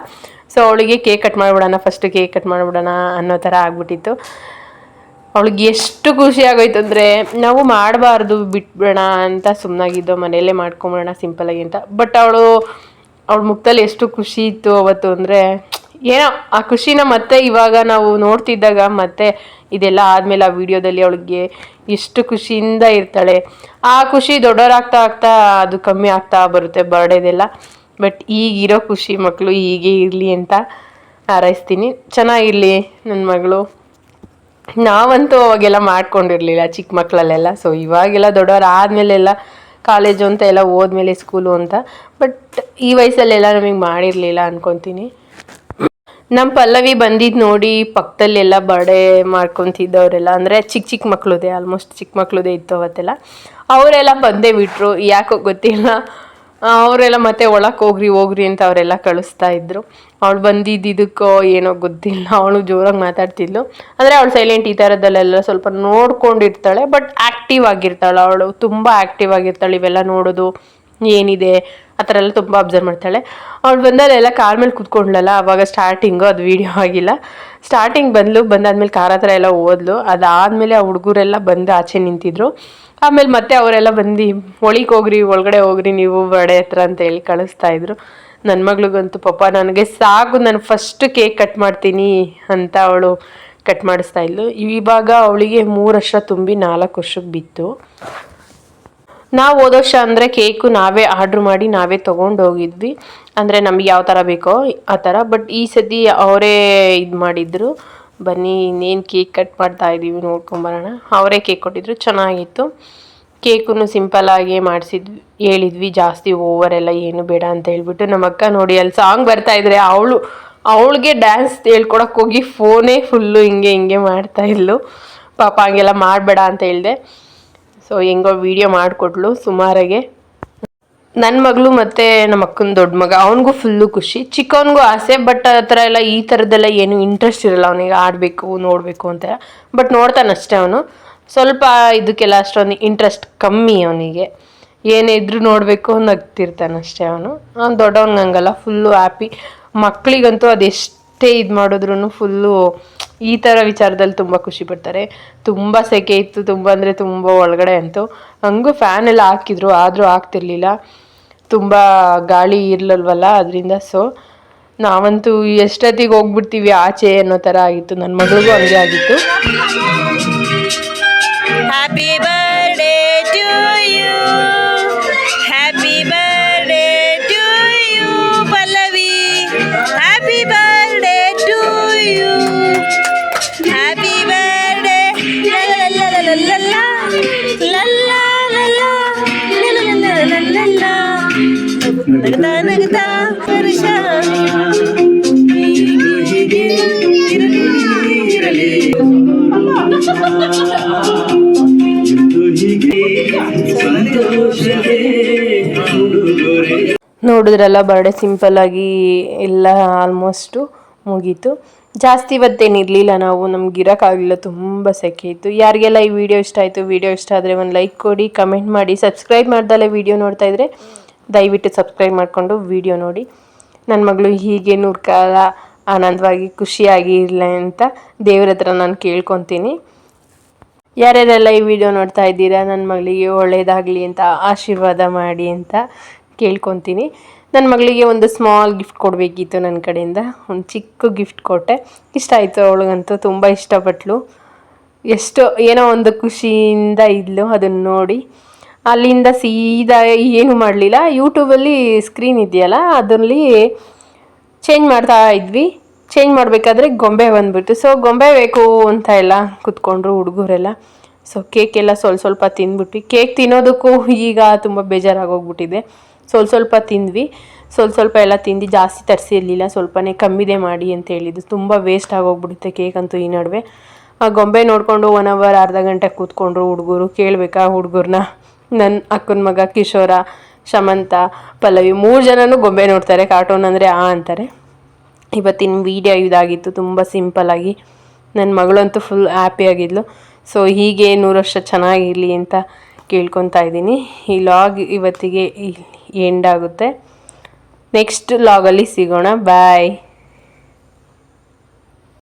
ಸೊ ಅವಳಿಗೆ ಕೇಕ್ ಕಟ್ ಮಾಡಿಬಿಡೋಣ ಫಸ್ಟ್ ಕೇಕ್ ಕಟ್ ಮಾಡಿಬಿಡೋಣ ಅನ್ನೋ ಥರ ಆಗ್ಬಿಟ್ಟಿತ್ತು. ಅವಳಿಗೆ ಎಷ್ಟು ಖುಷಿ ಆಗೋಯ್ತು ಅಂದರೆ, ನಾವು ಮಾಡಬಾರ್ದು, ಬಿಟ್ಬಿಡೋಣ ಅಂತ ಸುಮ್ಮನಾಗಿದ್ದೋ ಮನೆಯಲ್ಲೇ ಮಾಡ್ಕೊಂಬಿಡೋಣ ಸಿಂಪಲಾಗಿ ಅಂತ. ಬಟ್ ಅವಳು, ಅವಳ ಮುಖದಲ್ಲಿ ಎಷ್ಟು ಖುಷಿ ಇತ್ತು ಅವತ್ತು ಅಂದರೆ ಏನೋ, ಆ ಖುಷಿನ ಮತ್ತೆ ಇವಾಗ ನಾವು ನೋಡ್ತಿದ್ದಾಗ ಮತ್ತೆ ಇದೆಲ್ಲ ಆದಮೇಲೆ ಆ ವಿಡಿಯೋದಲ್ಲಿ ಅವಳಿಗೆ ಎಷ್ಟು ಖುಷಿಯಿಂದ ಇರ್ತಾಳೆ. ಆ ಖುಷಿ ದೊಡ್ಡವರಾಗ್ತಾ ಆಗ್ತಾ ಅದು ಕಮ್ಮಿ ಆಗ್ತಾ ಬರುತ್ತೆ ಬರ್ಡೇದೆಲ್ಲ ಬಟ್ ಈಗಿರೋ ಖುಷಿ ಮಕ್ಕಳು ಹೀಗೆ ಇರಲಿ ಅಂತ ಹಾರೈಸ್ತೀನಿ. ಚೆನ್ನಾಗಿರಲಿ ನನ್ನ ಮಗಳು. ನಾವಂತೂ ಅವಾಗೆಲ್ಲ ಮಾಡ್ಕೊಂಡಿರಲಿಲ್ಲ ಚಿಕ್ಕ ಮಕ್ಕಳಲ್ಲೆಲ್ಲ ಸೊ ಇವಾಗೆಲ್ಲ ದೊಡ್ಡವ್ರು ಆದಮೇಲೆಲ್ಲ ಕಾಲೇಜು ಅಂತ ಎಲ್ಲ ಹೋದ್ಮೇಲೆ ಸ್ಕೂಲು ಅಂತ. ಬಟ್ ಈ ವಯಸ್ಸಲ್ಲೆಲ್ಲ ನಮಗೆ ಮಾಡಿರಲಿಲ್ಲ ಅನ್ಕೊತೀನಿ. ನಮ್ಮ ಪಲ್ಲವಿ ಬಂದಿದ್ದು ನೋಡಿ ಪಕ್ಕದಲ್ಲೆಲ್ಲ ಬರ್ಡೇ ಮಾಡ್ಕೊತಿದ್ದವರೆಲ್ಲ, ಅಂದರೆ ಚಿಕ್ಕ ಚಿಕ್ಕ ಮಕ್ಕಳುದೆ ಆಲ್ಮೋಸ್ಟ್ ಚಿಕ್ಕ ಮಕ್ಕಳುದೇ ಇತ್ತು ಅವತ್ತೆಲ್ಲ. ಅವರೆಲ್ಲ ಬಂದೇ ಬಿಟ್ಟರು ಯಾಕೋ ಗೊತ್ತಿಲ್ಲ. ಅವರೆಲ್ಲ ಮತ್ತೆ ಒಳಕ್ಕೆ ಹೋಗ್ರಿ ಹೋಗ್ರಿ ಅಂತ ಅವರೆಲ್ಲ ಕಳಿಸ್ತಾ ಇದ್ರು. ಅವಳು ಬಂದಿದ್ದಕ್ಕೋ ಏನೋ ಗೊತ್ತಿಲ್ಲ, ಅವಳು ಜೋರಾಗಿ ಮಾತಾಡ್ತಿದ್ಲು. ಅಂದರೆ ಅವಳು ಸೈಲೆಂಟ್ ಈ ಥರದಲ್ಲೆಲ್ಲ ಸ್ವಲ್ಪ ನೋಡ್ಕೊಂಡಿರ್ತಾಳೆ ಬಟ್ ಆ್ಯಕ್ಟಿವ್ ಆಗಿರ್ತಾಳೆ. ಅವಳು ತುಂಬ ಆ್ಯಕ್ಟಿವ್ ಆಗಿರ್ತಾಳೆ, ಇವೆಲ್ಲ ನೋಡೋದು, ಏನಿದೆ? ಆ ಥರ ಎಲ್ಲ ತುಂಬ ಅಬ್ಸರ್ವ್ ಮಾಡ್ತಾಳೆ. ಅವಳು ಬಂದಲ್ಲೆಲ್ಲ ಕಾರ್ ಮೇಲೆ ಕುತ್ಕೊಂಡ್ಲಲ್ಲ ಅವಾಗ ಸ್ಟಾರ್ಟಿಂಗು ಅದು ವೀಡಿಯೋ ಆಗಿಲ್ಲ. ಸ್ಟಾರ್ಟಿಂಗ್ ಬಂದಲು, ಬಂದಾದ್ಮೇಲೆ ಕಾರ್ ಹತ್ರ ಎಲ್ಲ ಓದ್ಲು ಅದಾದಮೇಲೆ ಆ ಹುಡುಗರೆಲ್ಲ ಬಂದು ಆಚೆ ನಿಂತಿದ್ರು. ಆಮೇಲೆ ಮತ್ತೆ ಅವರೆಲ್ಲ ಬಂದು, ಒಳಿಗೆ ಹೋಗ್ರಿ, ಒಳಗಡೆ ಹೋಗ್ರಿ, ನೀವು ಬಡೆ ಹತ್ರ ಅಂತ ಹೇಳಿ ಕಳಿಸ್ತಾ ಇದ್ರು. ನನ್ನ ಮಗಳಿಗಂತೂ ಪಾಪ ನನಗೆ ಸಾಕು ನಾನು ಫಸ್ಟ್ ಕೇಕ್ ಕಟ್ ಮಾಡ್ತೀನಿ ಅಂತ ಅವಳು ಕಟ್ ಮಾಡಿಸ್ತಾ ಇದ್ಲು. ಇವಾಗ ಅವಳಿಗೆ ಮೂರು ವರ್ಷ ತುಂಬಿ ನಾಲ್ಕು ವರ್ಷಕ್ಕೆ ಬಿತ್ತು. ನಾವು ಹೋದ ವರ್ಷ ಅಂದರೆ ಕೇಕು ನಾವೇ ಆರ್ಡ್ರ್ ಮಾಡಿ ನಾವೇ ಹೋಗಿದ್ವಿ. ಅಂದರೆ ನಮ್ಗೆ ಯಾವ ಥರ ಬೇಕೋ ಆ ಥರ ಬಟ್ ಈ ಸತಿ ಅವರೇ ಇದು ಮಾಡಿದ್ರು. ಬನ್ನಿ, ಇನ್ನೇನು ಕೇಕ್ ಕಟ್ ಮಾಡ್ತಾ ಇದ್ದೀವಿ ನೋಡ್ಕೊಂಬರೋಣ ಅವರೇ ಕೇಕ್ ಕೊಟ್ಟಿದ್ರು, ಚೆನ್ನಾಗಿತ್ತು. ಕೇಕನ್ನು ಸಿಂಪಲ್ಲಾಗಿ ಮಾಡಿಸಿದ್ವಿ, ಹೇಳಿದ್ವಿ, ಜಾಸ್ತಿ ಓವರ್ ಎಲ್ಲ ಏನು ಬೇಡ ಅಂತ ಹೇಳ್ಬಿಟ್ಟು. ನಮ್ಮ ಅಕ್ಕ ನೋಡಿ ಅಲ್ಲಿ ಸಾಂಗ್ ಬರ್ತಾ ಇದ್ರೆ ಅವಳು, ಅವಳಿಗೆ ಡ್ಯಾನ್ಸ್ ಹೇಳ್ಕೊಡಕ್ಕೆ ಹೋಗಿ ಫೋನೇ ಫುಲ್ಲು ಹಿಂಗೆ ಹಿಂಗೆ ಮಾಡ್ತಾ ಇದ್ಲು. ಪಾಪ ಹಂಗೆಲ್ಲ ಮಾಡಬೇಡ ಅಂತ ಹೇಳಿದೆ. ಸೊ ಹೆಂಗೋ ವಿಡಿಯೋ ಮಾಡಿಕೊಟ್ಲು ಸುಮಾರಾಗೆ. ನನ್ನ ಮಗಳು ಮತ್ತು ನಮ್ಮ ಅಕ್ಕನ ದೊಡ್ಡ ಮಗ, ಅವನಿಗೂ ಫುಲ್ಲು ಖುಷಿ. ಚಿಕ್ಕವನಿಗೂ ಆಸೆ ಬಟ್ ಆ ಥರ ಎಲ್ಲ ಈ ಥರದ್ದೆಲ್ಲ ಏನು ಇಂಟ್ರೆಸ್ಟ್ ಇರಲ್ಲ ಅವನಿಗೆ. ಆಡಬೇಕು, ನೋಡಬೇಕು ಅಂತ. ಬಟ್ ನೋಡ್ತಾನಷ್ಟೇ ಅವನು. ಸ್ವಲ್ಪ ಇದಕ್ಕೆಲ್ಲ ಅಷ್ಟೊಂದು ಇಂಟ್ರೆಸ್ಟ್ ಕಮ್ಮಿ ಅವನಿಗೆ. ಏನೇ ಇದ್ರೂ ನೋಡಬೇಕು ನಗ್ತಿರ್ತಾನಷ್ಟೇ ಅವನು. ಅವ್ನು ದೊಡ್ಡವನಿಗೆ ಹಂಗಲ್ಲ ಫುಲ್ಲು ಹ್ಯಾಪಿ ಮಕ್ಕಳಿಗಂತೂ ಅದೆಷ್ಟೇ ಇದು ಮಾಡಿದ್ರು ಫುಲ್ಲು ಈ ಥರ ವಿಚಾರದಲ್ಲಿ ತುಂಬ ಖುಷಿ ಪಡ್ತಾರೆ. ತುಂಬ ಸೆಕೆ ಇತ್ತು, ತುಂಬ ಅಂದರೆ ತುಂಬ ಒಳಗಡೆ ಅಂತು. ಹಂಗೂ ಫ್ಯಾನ್ ಎಲ್ಲ ಹಾಕಿದ್ರು, ಆದರೂ ಆಗ್ತಿರ್ಲಿಲ್ಲ ತುಂಬ ಗಾಳಿ ಇರಲಲ್ವಲ್ಲ ಅದರಿಂದ. ಸೊ ನಾವಂತೂ ಎಷ್ಟೊತ್ತಿಗೆ ಹೋಗ್ಬಿಡ್ತೀವಿ ಆಚೆ ಅನ್ನೋ ಥರ ಆಗಿತ್ತು. ನನ್ನ ಮಗಳಿಗೂ ಹಂಗೆ ಆಗಿತ್ತು. ನೋಡಿದ್ರಲ್ಲ ಬರ್ಡೇ ಸಿಂಪಲ್ಲಾಗಿ ಎಲ್ಲ ಆಲ್ಮೋಸ್ಟು ಮುಗೀತು. ಜಾಸ್ತಿ ಇವತ್ತೇನಿರಲಿಲ್ಲ ನಾವು, ನಮ್ಗೆ ಇರೋಕ್ಕಾಗಲಿಲ್ಲ ತುಂಬ ಸೆಕೆ ಇತ್ತು. ಯಾರಿಗೆಲ್ಲ ಈ ವಿಡಿಯೋ ಇಷ್ಟ ಆಯಿತು ವಿಡಿಯೋ ಇಷ್ಟ ಆದರೆ ಒಂದು ಲೈಕ್ ಕೊಡಿ ಕಮೆಂಟ್ ಮಾಡಿ ಸಬ್ಸ್ಕ್ರೈಬ್ ಮಾಡ್ದಲ್ಲೇ ವಿಡಿಯೋ ನೋಡ್ತಾ ಇದ್ರೆ ದಯವಿಟ್ಟು ಸಬ್ಸ್ಕ್ರೈಬ್ ಮಾಡಿಕೊಂಡು ವಿಡಿಯೋ ನೋಡಿ. ನನ್ನ ಮಗಳು ಹೀಗೆ ನೂರು ಕಾಲ ಆನಂದವಾಗಿ ಖುಷಿಯಾಗಿ ಇರಲಿ ಅಂತ ದೇವ್ರ ಹತ್ರ ನಾನು ಕೇಳ್ಕೊತೀನಿ. ಯಾರ್ಯಾರೆಲ್ಲ ಈ ವಿಡಿಯೋ ನೋಡ್ತಾ ಇದ್ದೀರಾ ನನ್ನ ಮಗಳಿಗೆ ಒಳ್ಳೆಯದಾಗಲಿ ಅಂತ, ಆಶೀರ್ವಾದ ಮಾಡಿ ಅಂತ. ಕೇಳ್ಕೊತೀನಿ. ನನ್ನ ಮಗಳಿಗೆ ಒಂದು ಸ್ಮಾಲ್ ಗಿಫ್ಟ್ ಕೊಡಬೇಕಿತ್ತು ನನ್ನ ಕಡೆಯಿಂದ. ಒಂದು ಚಿಕ್ಕ ಗಿಫ್ಟ್ ಕೊಟ್ಟೆ. ಇಷ್ಟ ಆಯಿತು ಅವಳಿಗಂತೂ, ತುಂಬ ಇಷ್ಟಪಟ್ಲು. ಎಷ್ಟು, ಏನೋ ಒಂದು ಖುಷಿಯಿಂದ ಇದ್ಲು ಅದನ್ನು ನೋಡಿ. ಅಲ್ಲಿಂದ ಸೀದಾ ಏನು ಮಾಡಲಿಲ್ಲ. ಯೂಟ್ಯೂಬಲ್ಲಿ ಸ್ಕ್ರೀನ್ ಇದೆಯಲ್ಲ, ಅದರಲ್ಲಿ ಚೇಂಜ್ ಮಾಡ್ತಾ ಇದ್ವಿ. ಚೇಂಜ್ ಮಾಡಬೇಕಾದ್ರೆ ಗೊಂಬೆ ಬಂದ್ಬಿಟ್ಟು ಸೊ ಗೊಂಬೆ ಬೇಕು ಅಂತ ಎಲ್ಲ ಕುತ್ಕೊಂಡ್ರು ಹುಡುಗರೆಲ್ಲ. ಸೊ ಕೇಕ್ ಎಲ್ಲ ಸ್ವಲ್ಪ ಸ್ವಲ್ಪ ತಿಂದ್ಬಿಟ್ವಿ. ಕೇಕ್ ತಿನ್ನೋದಕ್ಕೂ ಈಗ ತುಂಬ ಬೇಜಾರಾಗೋಗ್ಬಿಟ್ಟಿದೆ. ಸ್ವಲ್ಪ ಸ್ವಲ್ಪ ತಿಂದ್ವಿ. ಸ್ವಲ್ಪ ಸ್ವಲ್ಪ ಎಲ್ಲ ತಿಂದು ಜಾಸ್ತಿ ತರಿಸಿರ್ಲಿಲ್ಲ ಸ್ವಲ್ಪನೇ ಕಮ್ಮಿದೆ ಮಾಡಿ ಅಂತ ಹೇಳಿದ್ದು. ತುಂಬ ವೇಸ್ಟ್ ಆಗೋಗ್ಬಿಡುತ್ತೆ ಕೇಕ್ ಅಂತೂ ಈ ನಡುವೆ. ಆ ಗೊಂಬೆ ನೋಡಿಕೊಂಡು ಒನ್ ಅವರ್ ಅರ್ಧ ಗಂಟೆ ಕೂತ್ಕೊಂಡ್ರು ಹುಡುಗರು. ಕೇಳಬೇಕಾ ಹುಡುಗರನ್ನ ನನ್ನ ಅಕ್ಕನ ಮಗ ಕಿಶೋರ, ಶಮಂತ, ಪಲ್ಲವಿ ಮೂರು ಜನನೂ ಗೊಂಬೆ ನೋಡ್ತಾರೆ. ಕಾರ್ಟೂನ್ ಅಂದರೆ ಆ ಅಂತಾರೆ. ಇವತ್ತಿನ ವಿಡಿಯೋ ಇದಾಗಿತ್ತು. ತುಂಬ ಸಿಂಪಲ್ಲಾಗಿ ನನ್ನ ಮಗಳಂತೂ ಫುಲ್ ಹ್ಯಾಪಿಯಾಗಿದ್ಲು ಸೊ ಹೀಗೆ ನೂರು ವರ್ಷ ಚೆನ್ನಾಗಿರಲಿ ಅಂತ ಕೇಳ್ಕೊತಾ ಇದ್ದೀನಿ. ಈ ಲಾಗ್ ಇವತ್ತಿಗೆ ಎಂಡ್ ಆಗುತ್ತೆ. ನೆಕ್ಸ್ಟ್ ಲಾಗಲ್ಲಿ ಸಿಗೋಣ. ಬಾಯ್